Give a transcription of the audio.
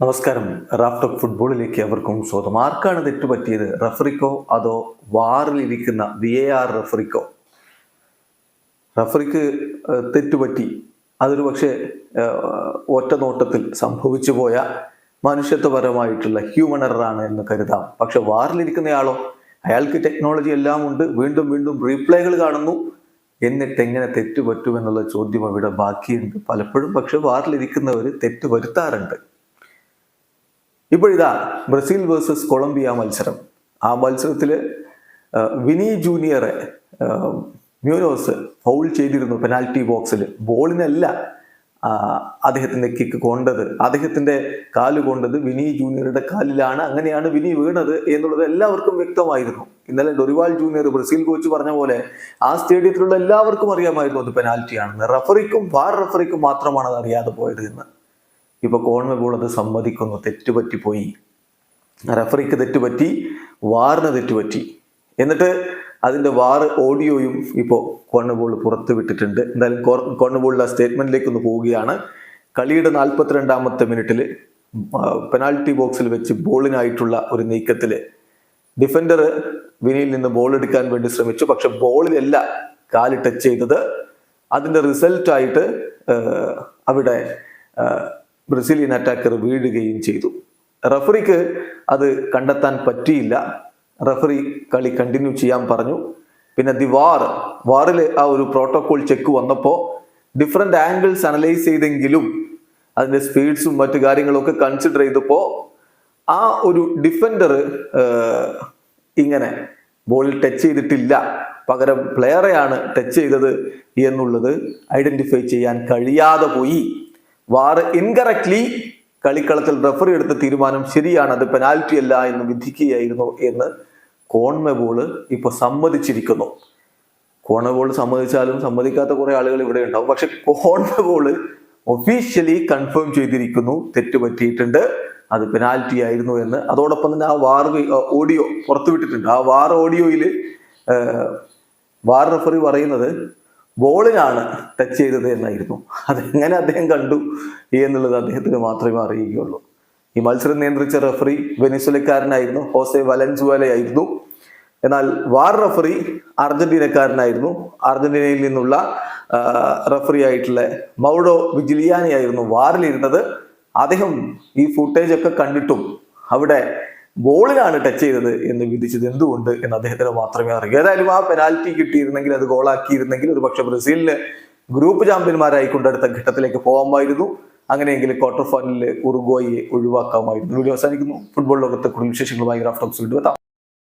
നമസ്കാരം. റാഫ്റ്റോക്ക് ഫുട്ബോളിലേക്ക് അവർക്കും സ്വാഗതം. ആർക്കാണ് തെറ്റുപറ്റിയത്? റഫറിക്കോ അതോ വാറിലിരിക്കുന്ന വി എ ആർ റഫറിക്കോ? റഫറിക്ക് തെറ്റുപറ്റി. അതൊരു പക്ഷേ ഒറ്റ നോട്ടത്തിൽ സംഭവിച്ചു പോയ മനുഷ്യത്വപരമായിട്ടുള്ള ഹ്യൂമൻ എററാണ് എന്ന് കരുതാം. പക്ഷെ വാറിലിരിക്കുന്നയാളോ അയാൾക്ക് ടെക്നോളജി എല്ലാം ഉണ്ട്. വീണ്ടും വീണ്ടും റീപ്ലേകൾ കാണുന്നു. എന്നിട്ട് എങ്ങനെ തെറ്റുപറ്റുമെന്നുള്ള ചോദ്യം അവിടെ ബാക്കിയുണ്ട്. പലപ്പോഴും പക്ഷെ വാറിലിരിക്കുന്നവർ തെറ്റ് ഇപ്പോഴിതാ ബ്രസീൽ വേഴ്സസ് കൊളംബിയ മത്സരം. ആ മത്സരത്തിൽ വിനി ജൂനിയറെ മ്യൂനോസ് ഫൗൾ ചെയ്തിരുന്നു പെനാൽറ്റി ബോക്സിൽ ബോളിനല്ല അദ്ദേഹത്തിന്റെ കിക്ക് കൊണ്ടത്. അദ്ദേഹത്തിന്റെ കാൽ കൊണ്ടത് വിനി ജൂനിയറുടെ കാലിലാണ്. അങ്ങനെയാണ് വിനി വീണത് എന്നുള്ളത് എല്ലാവർക്കും വ്യക്തമായിരുന്നു. ഇന്നലെ ഡൊറിവാൾ ജൂനിയർ ബ്രസീൽ കോച്ച് പറഞ്ഞ പോലെ ആ സ്റ്റേഡിയത്തിലുള്ള എല്ലാവർക്കും അറിയാമായിരുന്നു അത് പെനാൽറ്റിയാണെന്ന് റഫറിക്കും വാർ റഫറിക്കും മാത്രമാണ് അത് അറിയാതെ പോയത് എന്ന്. ഇപ്പൊ കോൺമബോൾ അത് സമ്മതിക്കുന്നു തെറ്റുപറ്റിപ്പോയി റഫറിക്ക് തെറ്റുപറ്റി വാറിന് തെറ്റുപറ്റി. എന്നിട്ട് അതിന്റെ വാർ ഓഡിയോയും ഇപ്പോൾ കോൺമബോൾ പുറത്തു വിട്ടിട്ടുണ്ട്. എന്തായാലും കോൺമബോളിലെ സ്റ്റേറ്റ്മെന്റിലേക്ക് ഒന്ന് പോവുകയാണ്. കളിയുടെ നാൽപ്പത്തിരണ്ടാമത്തെ മിനിറ്റിൽ പെനാൽറ്റി ബോക്സിൽ വെച്ച് ബോളിനായിട്ടുള്ള ഒരു നീക്കത്തിൽ ഡിഫൻഡർ വിനിയിൽ നിന്ന് ബോൾ എടുക്കാൻ വേണ്ടി ശ്രമിച്ചു. പക്ഷെ ബോളിലല്ല കാൽ ടച്ച് ചെയ്തത്. അതിന്റെ റിസൾട്ടായിട്ട് അവിടെ ബ്രസീലിയൻ അറ്റാക്കർ വീഴുകയും ചെയ്തു. റഫറിക്ക് അത് കണ്ടെത്താൻ പറ്റിയില്ല. റഫറി കളി കണ്ടിന്യൂ ചെയ്യാൻ പറഞ്ഞു. പിന്നെ ദി വാർ വാറിൽ ആ ഒരു പ്രോട്ടോകോൾ ചെക്ക് വന്നപ്പോൾ ഡിഫറെന്റ് ആംഗിൾസ് അനലൈസ് ചെയ്തെങ്കിലും അതിന്റെ സ്പീഡ്സും മറ്റു കാര്യങ്ങളൊക്കെ കൺസിഡർ ചെയ്തപ്പോൾ ആ ഒരു ഡിഫൻഡർ ഇങ്ങനെ ബോളിൽ ടച്ച് ചെയ്തിട്ടില്ല. പകരം പ്ലെയറെയാണ് ടച്ച് ചെയ്തത് എന്നുള്ളത് ഐഡന്റിഫൈ ചെയ്യാൻ കഴിയാതെ പോയി. വാർ ഇൻകറക്ട്ലി കളിക്കളത്തിൽ റെഫറി എടുത്ത തീരുമാനം ശരിയാണ് അത് പെനാൽറ്റി അല്ല എന്ന് വിധിക്കുകയായിരുന്നു എന്ന് കോൺമെബോൾ ഇപ്പൊ സമ്മതിച്ചിരിക്കുന്നു. കോൺമെബോൾ സമ്മതിച്ചാലും സമ്മതിക്കാത്ത കുറെ ആളുകൾ ഇവിടെ ഉണ്ടാവും. പക്ഷെ കോൺമെബോൾ ഒഫീഷ്യലി കൺഫേം ചെയ്തിരിക്കുന്നു തെറ്റ് പറ്റിയിട്ടുണ്ട് അത് പെനാൽറ്റി ആയിരുന്നു എന്ന്. അതോടൊപ്പം തന്നെ ആ വാർ ഓഡിയോ പുറത്തുവിട്ടിട്ടുണ്ട്. ആ വാർ ഓഡിയോയിൽ വാർ റെഫറി പറയുന്നത് ബോളിനാണ് ടച്ച് ചെയ്തത് എന്നായിരുന്നു. അതെങ്ങനെ അദ്ദേഹം കണ്ടു എന്നുള്ളത് അദ്ദേഹത്തിന് മാത്രമേ അറിയുകയുള്ളൂ. ഈ മത്സരം നിയന്ത്രിച്ച റഫറി വെനിസുലക്കാരനായിരുന്നു ഹോസെ വലൻസുവലയായിരുന്നു എന്നാൽ വാർ റഫറി അർജന്റീനക്കാരനായിരുന്നു. അർജന്റീനയിൽ നിന്നുള്ള റഫറി ആയിട്ടുള്ള മൗഡോ വിജിലിയാനി ആയിരുന്നു വാറിലിരുന്നത്. അദ്ദേഹം ഈ ഫുട്ടേജ് ഒക്കെ കണ്ടിട്ടും അവിടെ ബോളിലാണ് ടച്ച് ചെയ്തത് എന്ന് വിധിച്ചത് എന്തുകൊണ്ട് എന്ന് അദ്ദേഹത്തിന് മാത്രമേ അറിയൂ. ഏതായാലും ആ പെനാൽറ്റി കിട്ടിയിരുന്നെങ്കിൽ അത് ഗോളാക്കിയിരുന്നെങ്കിൽ ഒരു പക്ഷെ ബ്രസീലിന് ഗ്രൂപ്പ് ചാമ്പ്യന്മാരായി അടുത്ത ഘട്ടത്തിലേക്ക് പോകാമായിരുന്നു. അങ്ങനെയെങ്കിൽ ക്വാർട്ടർ ഫൈനലിൽ ഉറുഗോയെ ഒഴിവാക്കാമായിരുന്നു. വീഡിയോ അവസാനിക്കുന്നു. ഫുട്ബോൾ ലോകത്തെ കൂടുതൽ വിശേഷങ്ങളുമായി ഗ്രാഫ്റ്റോക്സ് വീണ്ടും